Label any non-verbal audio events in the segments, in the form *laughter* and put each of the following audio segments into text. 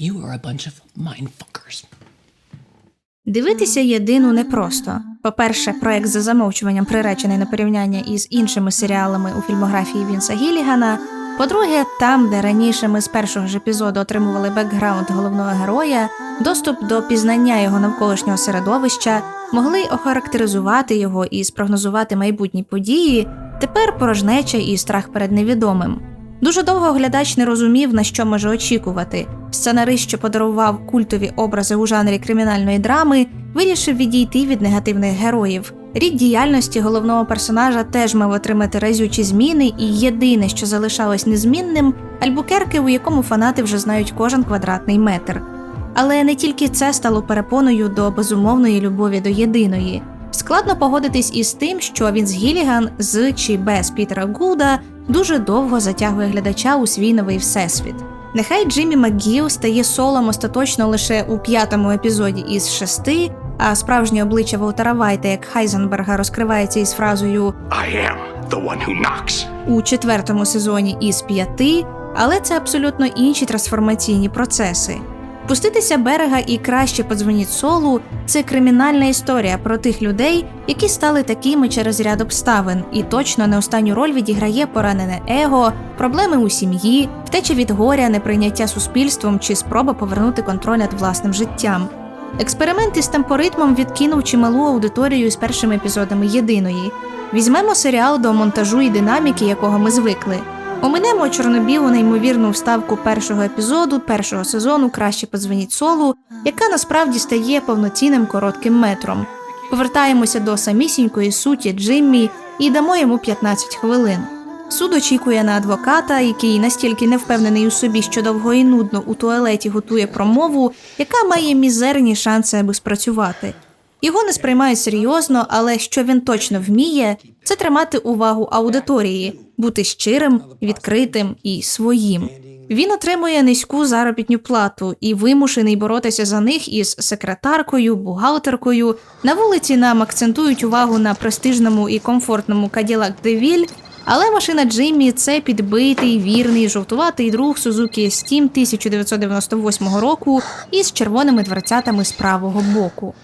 You are a bunch of mindfuckers. Дивитися єдину непросто. По-перше, проект за замовчуванням приречений на порівняння із іншими серіалами у фільмографії Вінса Гілігана. По-друге, там, де раніше ми з першого ж епізоду отримували бекграунд головного героя, доступ до пізнання його навколишнього середовища, могли охарактеризувати його і спрогнозувати майбутні події. Тепер порожнеча і страх перед невідомим. Дуже довго глядач не розумів, на що може очікувати. Сценарист, що подарував культові образи у жанрі кримінальної драми, вирішив відійти від негативних героїв. Рід діяльності головного персонажа теж мав отримати разючі зміни, і єдине, що залишалось незмінним альбукерки, у якому фанати вже знають кожен квадратний метр. Але не тільки це стало перепоною до безумовної любові до єдиної. Складно погодитись із тим, що Вінс Гіліган з чи без Пітера Гуда дуже довго затягує глядача у свій новий всесвіт. Нехай Джиммі МакГіл стає солом остаточно лише у п'ятому епізоді із шести, а справжнє обличчя Волтера Вайта як Хайзенберга розкривається із фразою I am the one who knocks. у четвертому сезоні із п'яти, але це абсолютно інші трансформаційні процеси. Пуститися берега і краще подзвоніть солу це кримінальна історія про тих людей, які стали такими через ряд обставин, і точно не останню роль відіграє поранене его, проблеми у сім'ї, втеча від горя, неприйняття суспільством чи спроба повернути контроль над власним життям. Експеримент із темпоритмом відкинув чималу аудиторію з першими епізодами єдиної. Візьмемо серіал до монтажу і динаміки, якого ми звикли. Оминемо чорнобілу неймовірну вставку першого епізоду, першого сезону Краще подзвоніть солу, яка насправді стає повноцінним коротким метром. Повертаємося до самісінької суті Джиммі і дамо йому 15 хвилин. Суд очікує на адвоката, який настільки не впевнений у собі, що довго і нудно у туалеті готує промову, яка має мізерні шанси, аби спрацювати. Його не сприймають серйозно, але що він точно вміє, це тримати увагу аудиторії, бути щирим, відкритим і своїм. Він отримує низьку заробітну плату і вимушений боротися за них із секретаркою, бухгалтеркою. На вулиці нам акцентують увагу на престижному і комфортному Cadillac DeVille, але машина Джиммі це підбитий, вірний, жовтуватий друг Suzuki Steam 1998 року із червоними дверцятами з правого боку.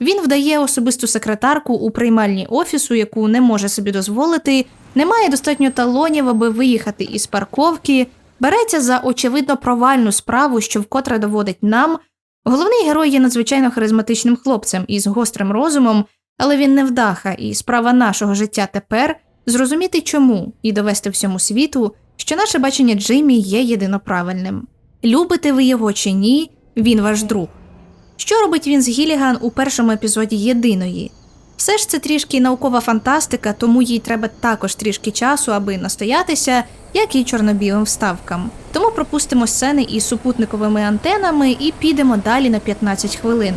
Він вдає особисту секретарку у приймальні офісу, яку не може собі дозволити, не має достатньо талонів, аби виїхати із парковки, береться за очевидно провальну справу, що вкотре доводить нам. Головний герой є надзвичайно харизматичним хлопцем із гострим розумом, але він не вдаха, і справа нашого життя тепер зрозуміти чому і довести всьому світу, що наше бачення Джиммі є єдиноправильним. Любите ви його чи ні, він ваш друг. Що робить він з Гіліган у першому епізоді єдиної? Все ж це трішки наукова фантастика, тому їй треба також трішки часу, аби настоятися, як і чорно-білим вставкам. Тому пропустимо сцени із супутниковими антенами і підемо далі на 15 хвилин.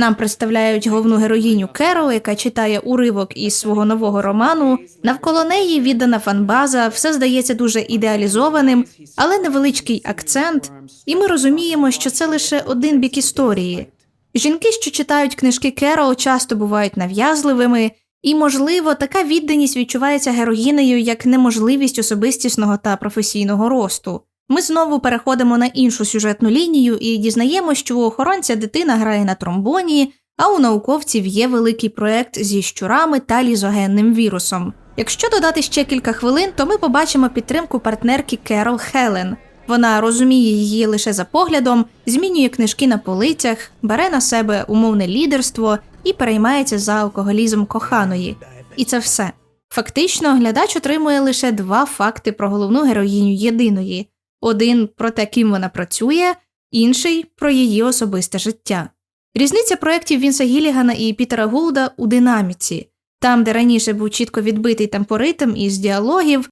Нам представляють головну героїню Керол, яка читає уривок із свого нового роману. Навколо неї віддана фанбаза, все здається дуже ідеалізованим, але невеличкий акцент, і ми розуміємо, що це лише один бік історії. Жінки, що читають книжки Керол, часто бувають нав'язливими, і, можливо, така відданість відчувається героїнею як неможливість особистісного та професійного росту. Ми знову переходимо на іншу сюжетну лінію і дізнаємо, що у охоронця дитина грає на тромбоні, а у науковців є великий проект зі щурами та лізогенним вірусом. Якщо додати ще кілька хвилин, то ми побачимо підтримку партнерки Керол Хелен. Вона розуміє її лише за поглядом, змінює книжки на полицях, бере на себе умовне лідерство і переймається за алкоголізм коханої. І це все. Фактично, глядач отримує лише два факти про головну героїню єдиної: один про те, ким вона працює, інший про її особисте життя. Різниця проєктів Вінса Гілігана і Пітера Гулда у динаміці. Там, де раніше був чітко відбитий темпоритм із діалогів,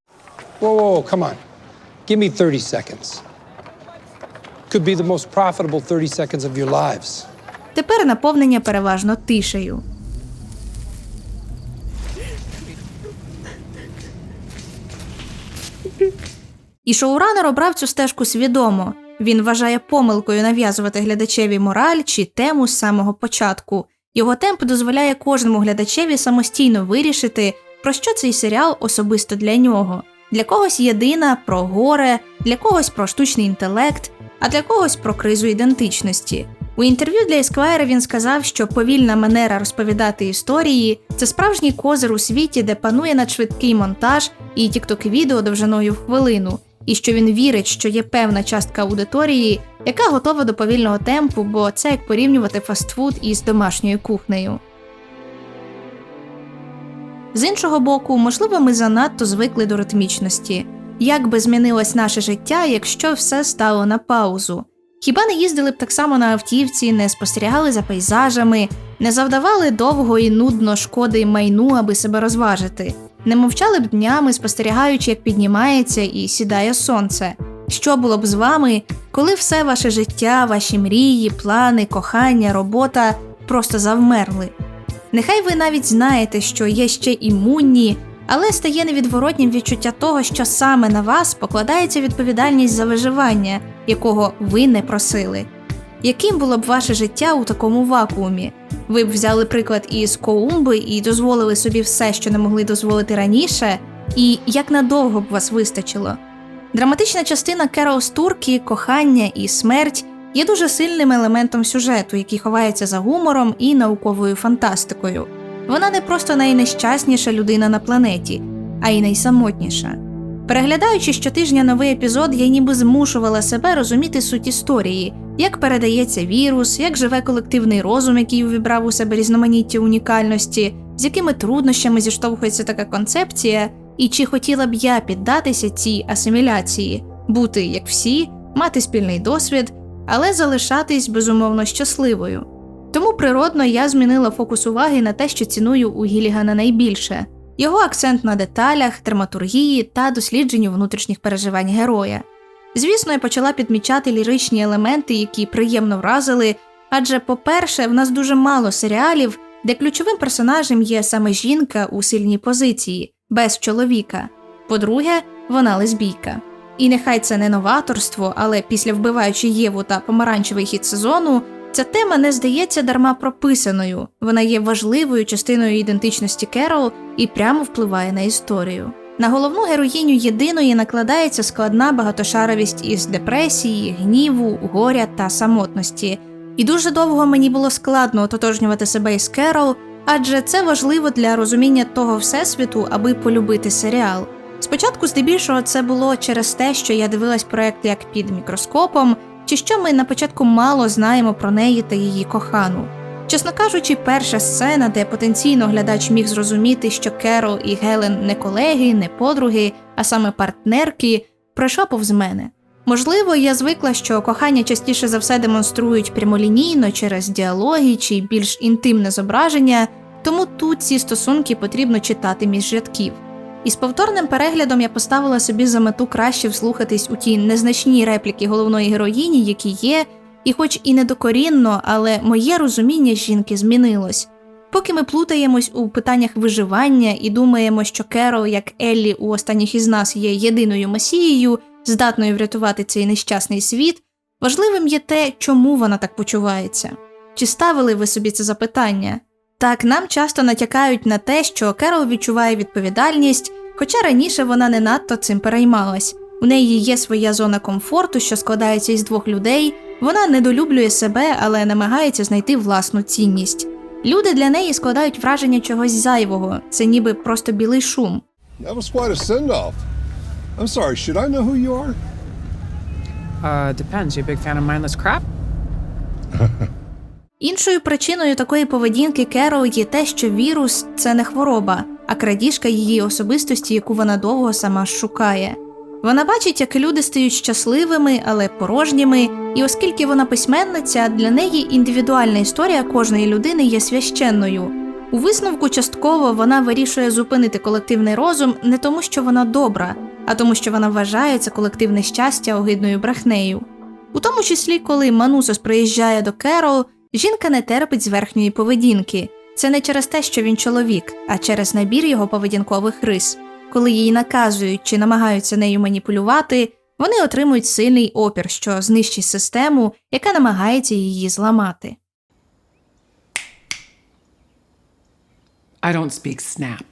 Whoa, whoa, whoa, come on. Give me 30 seconds. Could be the most profitable 30 seconds of your lives. тепер наповнення переважно тишею. І шоуранер обрав цю стежку свідомо. Він вважає помилкою нав'язувати глядачеві мораль чи тему з самого початку. Його темп дозволяє кожному глядачеві самостійно вирішити, про що цей серіал особисто для нього. Для когось єдина про горе, для когось про штучний інтелект, а для когось про кризу ідентичності. У інтерв'ю для Esquire він сказав, що повільна манера розповідати історії це справжній козир у світі, де панує надшвидкий монтаж і тіктоки відео довжиною в хвилину, і що він вірить, що є певна частка аудиторії, яка готова до повільного темпу, бо це як порівнювати фастфуд із домашньою кухнею. З іншого боку, можливо, ми занадто звикли до ритмічності. Як би змінилось наше життя, якщо все стало на паузу? Хіба не їздили б так само на автівці, не спостерігали за пейзажами, не завдавали довго і нудно шкоди майну, аби себе розважити, не мовчали б днями, спостерігаючи, як піднімається і сідає сонце. Що було б з вами, коли все ваше життя, ваші мрії, плани, кохання, робота просто завмерли? Нехай ви навіть знаєте, що є ще імунні, але стає невідворотнім відчуття того, що саме на вас покладається відповідальність за виживання, якого ви не просили. Яким було б ваше життя у такому вакуумі? Ви б взяли приклад із Коумби і дозволили собі все, що не могли дозволити раніше, і як надовго б вас вистачило? Драматична частина Керол Стуркі, кохання і смерть є дуже сильним елементом сюжету, який ховається за гумором і науковою фантастикою. Вона не просто найнещасніша людина на планеті, а й найсамотніша. Переглядаючи щотижня новий епізод, я ніби змушувала себе розуміти суть історії, як передається вірус, як живе колективний розум, який увібрав у себе різноманіття унікальності, з якими труднощами зіштовхується така концепція, і чи хотіла б я піддатися цій асиміляції, бути як всі, мати спільний досвід, але залишатись безумовно щасливою. Тому природно я змінила фокус уваги на те, що ціную у Гілігана найбільше його акцент на деталях, драматургії та дослідженню внутрішніх переживань героя. Звісно, я почала підмічати ліричні елементи, які приємно вразили, адже, по-перше, в нас дуже мало серіалів, де ключовим персонажем є саме жінка у сильній позиції, без чоловіка. По-друге, вона лесбійка. І нехай це не новаторство, але після вбиваючи Єву та помаранчевий хід сезону, ця тема не здається дарма прописаною. Вона є важливою частиною ідентичності Керол і прямо впливає на історію. На головну героїню єдиної накладається складна багатошаровість із депресії, гніву, горя та самотності. І дуже довго мені було складно ототожнювати себе із Керол, адже це важливо для розуміння того всесвіту, аби полюбити серіал. Спочатку, здебільшого, це було через те, що я дивилась проект як під мікроскопом, чи що ми на початку мало знаємо про неї та її кохану. Чесно кажучи, перша сцена, де потенційно глядач міг зрозуміти, що Керол і Гелен не колеги, не подруги, а саме партнерки, пройшла повз мене. Можливо, я звикла, що кохання частіше за все демонструють прямолінійно через діалоги чи більш інтимне зображення, тому тут ці стосунки потрібно читати між рядків. І з повторним переглядом я поставила собі за мету краще вслухатись у ті незначні репліки головної героїні, які є, і хоч і недокорінно, але моє розуміння жінки змінилось. Поки ми плутаємось у питаннях виживання і думаємо, що Керол, як Еллі у останніх із нас є єдиною масією, здатною врятувати цей нещасний світ, важливим є те, чому вона так почувається. Чи ставили ви собі це запитання? Так, нам часто натякають на те, що Керол відчуває відповідальність, хоча раніше вона не надто цим переймалась. У неї є своя зона комфорту, що складається із двох людей. Вона недолюблює себе, але намагається знайти власну цінність. Люди для неї складають враження чогось зайвого, це ніби просто білий шум. That was quite a send off. I'm sorry, should I know who you are? Uh, depends. You a big fan of mindless crap? *laughs* Іншою причиною такої поведінки Керол є те, що вірус це не хвороба, а крадіжка її особистості, яку вона довго сама шукає. Вона бачить, як люди стають щасливими, але порожніми, і оскільки вона письменниця, для неї індивідуальна історія кожної людини є священною. У висновку частково вона вирішує зупинити колективний розум не тому, що вона добра, а тому, що вона вважає це колективне щастя огидною брехнею. У тому числі, коли Манусос приїжджає до Керол, жінка не терпить зверхньої поведінки. Це не через те, що він чоловік, а через набір його поведінкових рис. Коли її наказують чи намагаються нею маніпулювати, вони отримують сильний опір, що знищить систему, яка намагається її зламати. I don't speak snap.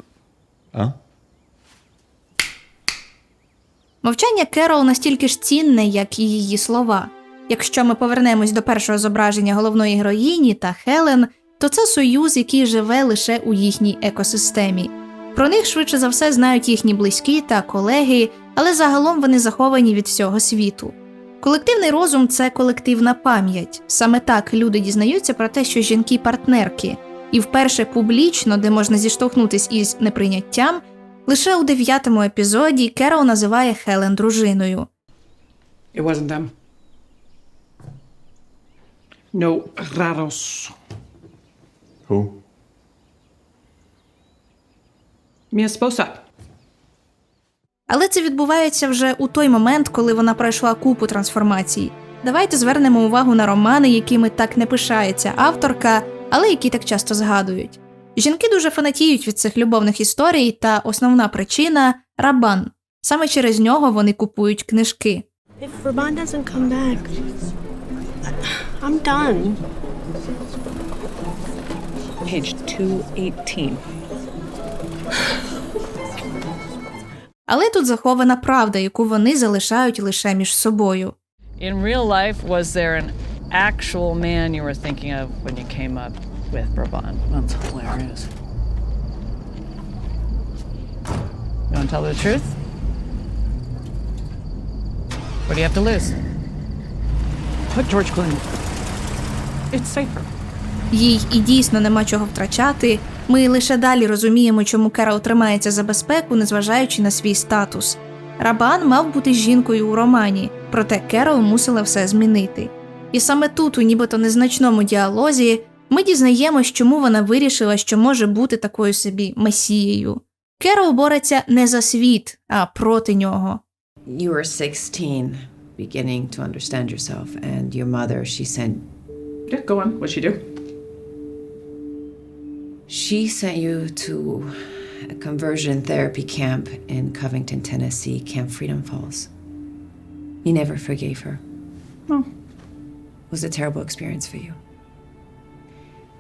Мовчання Керол настільки ж цінне, як і її слова. Якщо ми повернемось до першого зображення головної героїні та Хелен, то це союз, який живе лише у їхній екосистемі. Про них швидше за все знають їхні близькі та колеги, але загалом вони заховані від всього світу. Колективний розум це колективна пам'ять. Саме так люди дізнаються про те, що жінки партнерки, і вперше публічно, де можна зіштовхнутись із неприйняттям, лише у дев'ятому епізоді Керол називає Хелен дружиною. It wasn't them. No raros. Who? Але це відбувається вже у той момент, коли вона пройшла купу трансформацій. Давайте звернемо увагу на романи, якими так не пишається авторка, але які так часто згадують. Жінки дуже фанатіють від цих любовних історій, та основна причина рабан. Саме через нього вони купують книжки. If Raban doesn't come back, I'm done. Page 218. Але тут захована правда, яку вони залишають лише між собою. In real life, was there an actual man you were thinking of when you came up with Brabant? That's hilarious. You want to tell the truth? What do you have to lose? Put George Clooney. It's safer. Їй і дійсно нема чого втрачати. Ми лише далі розуміємо, чому Керол тримається за безпеку, незважаючи на свій статус. Рабан мав бути жінкою у романі, проте Керол мусила все змінити. І саме тут, у нібито незначному діалозі, ми дізнаємось, чому вона вирішила, що може бути такою собі месією. Керол бореться не за світ, а проти нього. You were 16, beginning to understand yourself, and your mother, she sent Yeah, go on. What'd she do? she sent you to a conversion therapy camp in Covington, Tennessee, Camp Freedom Falls. You never forgave her. Oh. It was a terrible experience for you.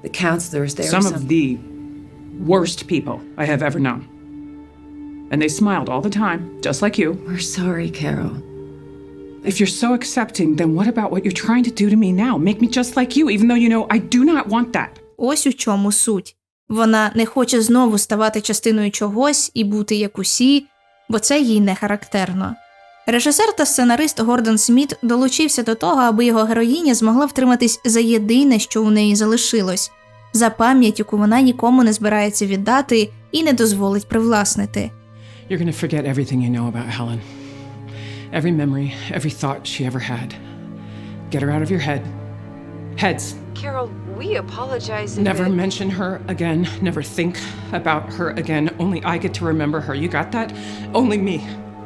The counselors there Some some- of the worst people I have ever known. And they smiled all the time, just like you. We're sorry, Carol. If you're so accepting, then what about what you're trying to do to me now? Make me just like you, even though you know I do not want that. Ось у чому суть. Вона не хоче знову ставати частиною чогось і бути як усі, бо це їй не характерно. Режисер та сценарист Гордон Сміт долучився до того, аби його героїня змогла втриматись за єдине, що у неї залишилось, за пам'ять, яку вона нікому не збирається віддати і не дозволить привласнити. You're gonna forget everything you know about Helen. Every memory, every thought she ever had. Get her out of your head. Heads. Carol, we apologize. Never mention her again. Never think about her again. Only I get to remember her. You got that? Only me.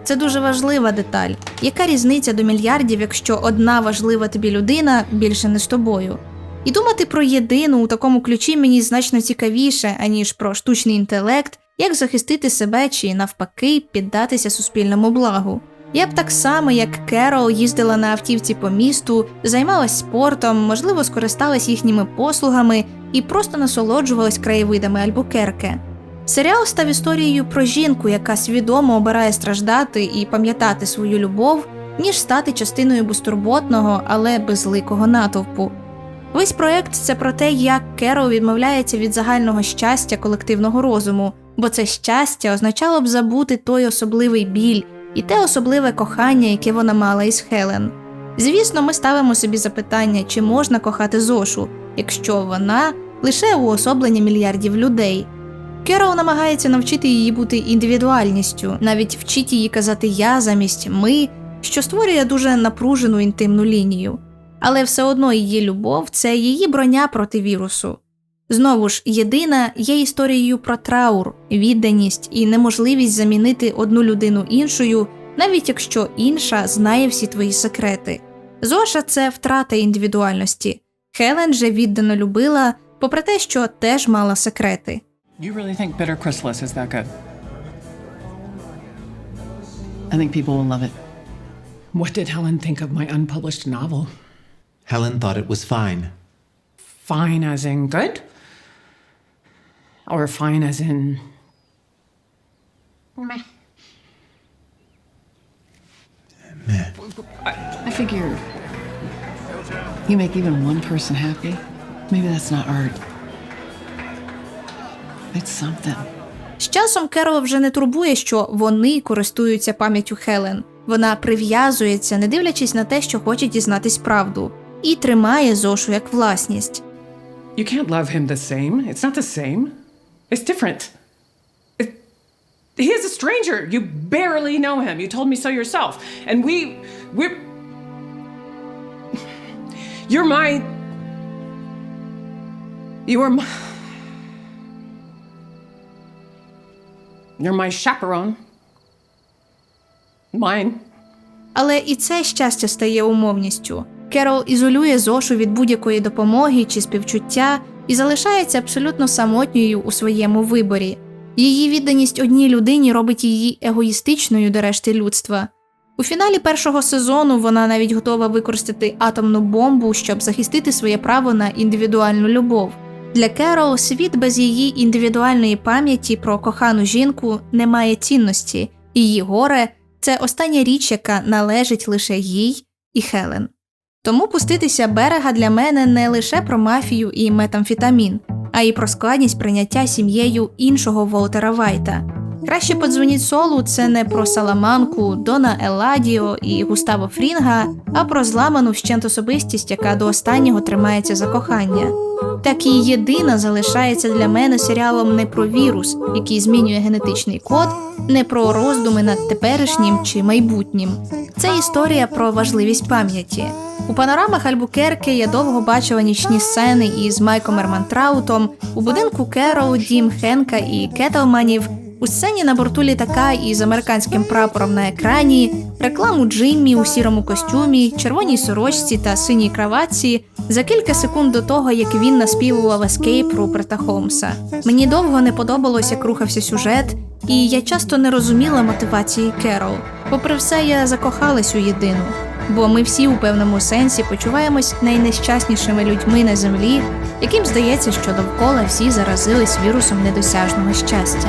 Це дуже важлива деталь. Яка різниця до мільярдів, якщо одна важлива тобі людина більше не з тобою? І думати про єдину у такому ключі мені значно цікавіше, аніж про штучний інтелект, як захистити себе чи навпаки піддатися суспільному благу. Я б так само, як Керол, їздила на автівці по місту, займалась спортом, можливо, скористалась їхніми послугами і просто насолоджувалась краєвидами Альбукерке. Серіал став історією про жінку, яка свідомо обирає страждати і пам'ятати свою любов, ніж стати частиною безтурботного, але безликого натовпу. Весь проект це про те, як Керол відмовляється від загального щастя колективного розуму, бо це щастя означало б забути той особливий біль і те особливе кохання, яке вона мала із Хелен. Звісно, ми ставимо собі запитання, чи можна кохати Зошу, якщо вона лише уособлення мільярдів людей. Керол намагається навчити її бути індивідуальністю, навіть вчить її казати я замість ми, що створює дуже напружену інтимну лінію. Але все одно її любов це її броня проти вірусу. Знову ж, єдина є історією про траур, відданість і неможливість замінити одну людину іншою, навіть якщо інша знає всі твої секрети. Зоша це втрата індивідуальності. Хелен же віддано любила, попри те, що теж мала секрети. You really think Bitter Chrysalis is that good? I think people will love it. What did Helen think of my unpublished novel? Helen thought it was fine. Fine as in good? Or fine as in. Meh. Meh. I, I figured You make even one person happy? Maybe that's not art. It's something. З часом Керол вже не турбує, що вони користуються пам'яттю Хелен. Вона прив'язується, не дивлячись на те, що хоче дізнатись правду, і тримає Зошу як власність. You can't love him the same. It's not the same. It's different. It, he is a stranger. You barely know him. You told me so yourself. And we, we're. You're my. You are my. You're my chaperone. Mine. Але і це щастя стає умовністю. Керол ізолює Зошу від будь-якої допомоги чи співчуття і залишається абсолютно самотньою у своєму виборі. Її відданість одній людині робить її егоїстичною до решти людства. У фіналі першого сезону вона навіть готова використати атомну бомбу, щоб захистити своє право на індивідуальну любов. Для Керол світ без її індивідуальної пам'яті про кохану жінку не має цінності, її горе це остання річ, яка належить лише їй і Хелен. Тому пуститися берега для мене не лише про мафію і метамфетамін, а й про складність прийняття сім'єю іншого Волтера Вайта. Краще подзвоніть Солу це не про Саламанку, Дона Еладіо і Густаво Фрінга, а про зламану вщент особистість, яка до останнього тримається за кохання. Так і єдина залишається для мене серіалом не про вірус, який змінює генетичний код, не про роздуми над теперішнім чи майбутнім. Це історія про важливість пам'яті. У панорамах Альбукерке я довго бачила нічні сцени із Майком Ермантраутом, у будинку Керол, Дім Хенка і Кетелманів, у сцені на борту літака із американським прапором на екрані, рекламу Джиммі у сірому костюмі, червоній сорочці та синій краватці за кілька секунд до того, як він наспівував ескейп Руперта Холмса. Мені довго не подобалось, як рухався сюжет, і я часто не розуміла мотивації Керол. Попри все, я закохалась у єдину. Бо ми всі у певному сенсі почуваємось найнещаснішими людьми на землі, яким здається, що довкола всі заразились вірусом недосяжного щастя.